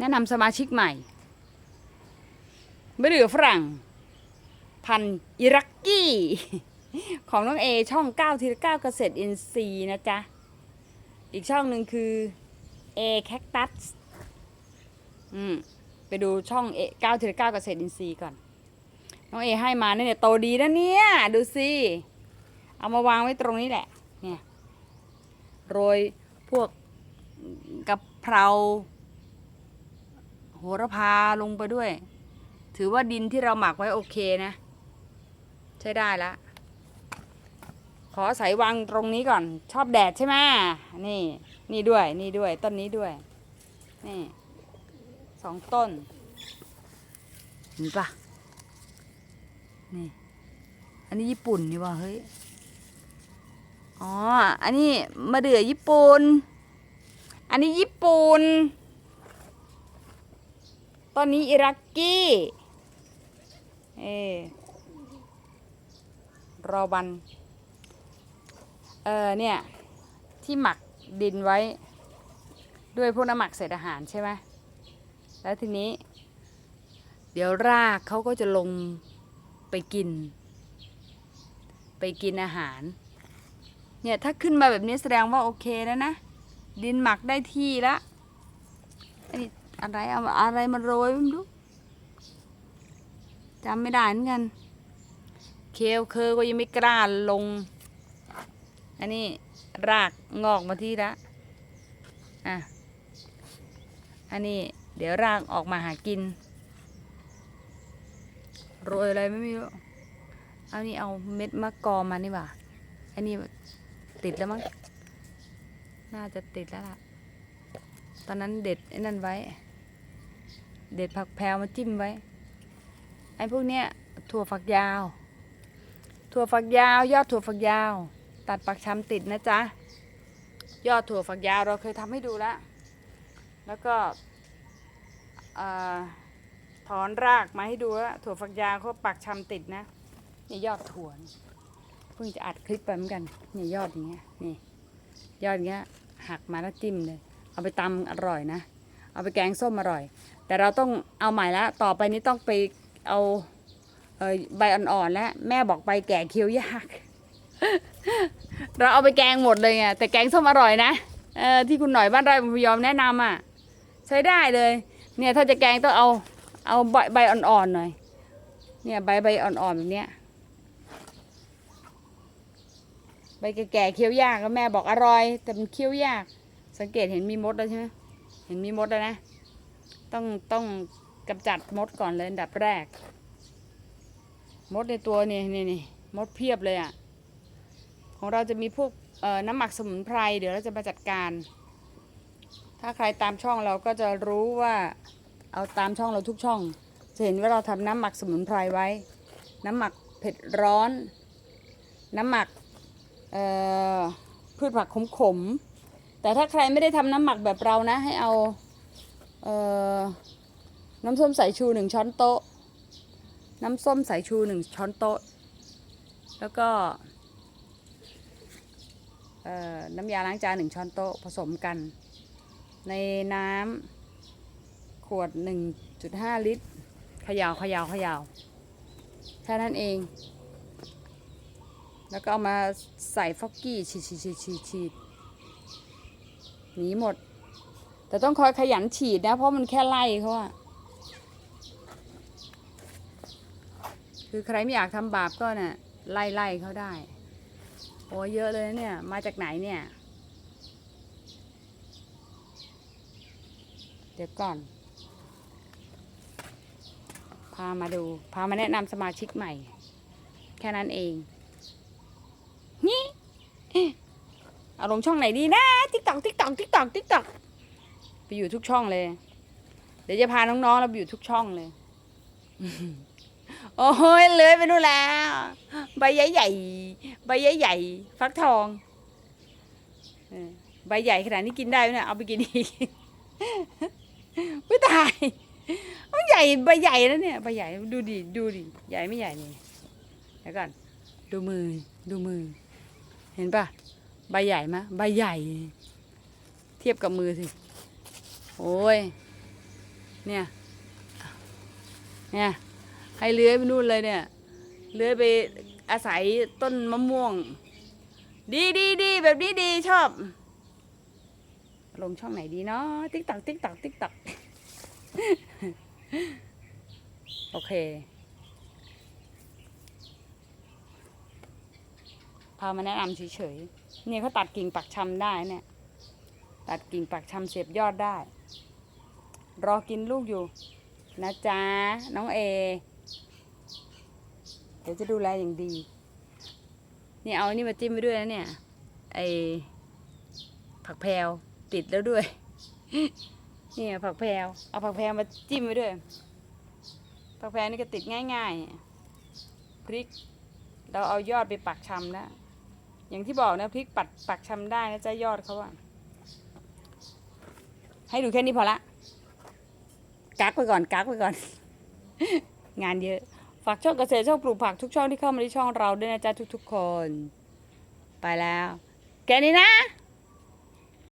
แนะนำสมาชิกใหม่มะเดือฝรั่ง พันอิรักกี้ ของน้องเอช่อง9ทีละ9เกษตรอินทรีย์นะจ๊ะ อีกช่องหนึ่งคือเอแคคตัสอืมไปดูช่องเอ9ทีละ9เกษตรอินทรีย์ก่อน น้องเอให้มาเนี่ยโตดีนะเนี่ย ดูสิ เอามาวางไว้ตรงนี้แหละ เนี่ย โรยพวกกะเพรา โหระพาลงไปด้วย ถือว่าดินที่เราหมักไว้โอเคนะ ใช้ได้ละขอใส่วางตรงนี้ก่อน ชอบแดดใช่ไหมนี่นี่ด้วยนี่ด้วยต้นนี้ด้วย นี่สองต้นเห็นปะนี่ อันนี้ญี่ปุ่นนี่ว่าเฮ้ยอ๋ออันนี้มะเดื่อญี่ปุ่น อันนี้ญี่ปุ่น ต้นนี้อิรักกี้เออรอบันเออเนี่ย ที่หมักดินไว้ ด้วยพวกน้ำหมักเศษอาหารใช่ไหมแล้วทีนี้ เดี๋ยวรากเขาก็จะลงไปกิน ไปกินอาหาร เนี่ย ถ้าขึ้นมาแบบนี้แสดงว่าโอเคแล้วนะ ดินหมักได้ที่ละอันนี้ อะไรเอาอะไรมาโรยไม่รู้จำไม่ได้เหมือนกัน เคลเคอก็ยังไม่กล้าลง อันนี้รากงอกมาที่ละอะ อันนี้เดี๋ยวรากออกมาหากิน โรยอะไรไม่รู้ เอานี่เอาเม็ดมะกอมานี่ว่าอันนี้ติดแล้วมั้ง น่าจะติดแล้วล่ะ ตอนนั้นเด็ดไอ้นั่นไว้ เด็ดผักแพรวมาจิ้มไว้ ไอ้พวกเนี้ยถั่วฝักยาว ถั่วฝักยาว ยอดถั่วฝักยาว ตัดปักชำติดนะจ๊ะ ยอดถั่วฝักยาวเราเคยทำให้ดูแล้ว แล้วก็ถอนรากมาให้ดูแล้วถั่วฝักยาวเขาปักชำติดนะนี่ยอดถั่วเพิ่งจะอัดคลิปไปเหมือนกันนี่ยอดอย่างเงี้ยนี่ยอดอย่างเงี้ยหักมาแล้วจิ้มเลย เอาไปตำอร่อยนะ เอาไปแกงส้มอร่อย แต่เราต้องเอาใหม่ละต่อไปนี้ต้องไปเอาเออใบอ่อนๆแล้วแม่บอกใบแก่เคี้ยวยาก เราเอาไปแกงหมดเลยไงแต่แกงส้มอร่อยนะเออที่คุณหน่อยบ้านไร่พยอมแนะนำอะใช้ได้เลย เนี่ยถ้าจะแกงต้องเอาเอาใบใบอ่อนๆหน่อย เนี่ยใบใบอ่อนๆแบบเนี้ยใบแก่ๆเคี้ยวยากก็แม่บอกอร่อย แต่มันเคี้ยวยาก สังเกตเห็นมีมดแล้วใช่ไหม ห็นมีมดแล้วนะ ต้องต้องกำจัดมดก่อนเลยอันดับแรก มดในตัวนี่นี่นี่มดเพียบเลยอะ ของเราจะมีพวกน้ำหมักสมุนไพร เดี๋ยวเราจะมาจัดการ ถ้าใครตามช่องเราก็จะรู้ว่าเอาตามช่องเราทุกช่อง จะเห็นว่าเราทำน้ำหมักสมุนไพรไว้ น้ำหมักเผ็ดร้อน น้ำหมักพืชผักขมๆ แต่ถ้าใครไม่ได้ทำน้ำหมักแบบเรานะ ให้เอาเอ่อน้ำส้มสายชูหนึ่งช้อนโต๊ะ น้ำส้มสายชูหนึ่งช้อนโต๊ะ แล้วก็น้ำยาล้างจานหนึ่งช้อนโต๊ะผสมกัน ในน้ำขวด 1.5 ลิตรเขยาวขยาวขยาวแค่นั้นเอง แล้วก็เอามาใส่ฟอกกี้ฉีดฉีดฉีดฉีดฉีด หนีหมด แต่ต้องคอยขยันฉีดนะ เพราะมันแค่ไล่เขาอะคือใครไม่อยากทำบาปก็เนะ่ะไล่ไล่เขาได้ โอ้เยอะเลยเนี่ย มาจากไหนเนี่ย เดี๋ยวก่อน พามาดู พามาแนะนำสมาชิกใหม่ แค่นั้นเอง นี่ อาลงช่องไหนดีนะติ๊กตอกติ๊กตอกติ๊กตอกติ๊กตอกไปอยู่ทุกช่องเลย เดี๋ยวจะพาน้องๆเราไปอยู่ทุกช่องเลย โอ้ยเลื้อยไปนู่นแล้วใบใหญ่ๆใบใหญ่ๆฟักทองใบใหญ่ขนาดนี้กินได้ไหมเนี่ยเอาไปกินอีกไม่ตายมันใหญ่ใบใหญ่แล้วเนี่ยใบใหญ่ดูดิดูดิใหญ่ไม่ใหญ่นี่เดี๋ยวก่อนดูมือดูมือ เห็นปะ ใบใหญ่มะใบใหญ่ เทียบกับมือสิ โอ้ย เนี่ย เนี่ย ให้เลื้อยไปนู่นเลยเนี่ย เลื้อยไปอาศัยต้นมะม่วง ดีดีดีแบบนี้ดีชอบ ลงช่องไหนดีเนาะติ๊กตักติ๊กตักติ๊กตักโอเค พามาแนะนำเฉยๆ เนี่ยเขาตัดกิ่งปักชำได้เนี่ย ตัดกิ่งปักชำเสียบยอดได้ รอกินลูกอยู่ นะจ๊ะ น้องเอ เดี๋ยวจะดูแลอย่างดีนี่เอานี่มาจิ้มไปด้วยนะเนี่ย ไอผักแพรวติดแล้วด้วย เนี่ยผักแพรวเอาผักแพรวมาจิ้มไปด้วย ผักแพรวนี่ก็ติดง่ายๆ พริก เราเอายอดไปปักชำนะ อย่างที่บอกนะพริกปัดปักชำได้นะจ๊ะยอดเขาอะให้ดูแค่นี้พอละกักไปก่อนกักไปก่อน งานเยอะ ฝากช่องเกษตรช่องปลูกผักทุกช่องที่เข้ามาในช่องเราด้วยนะจ๊ะทุก ๆ คน ไปแล้ว แกนี้นะ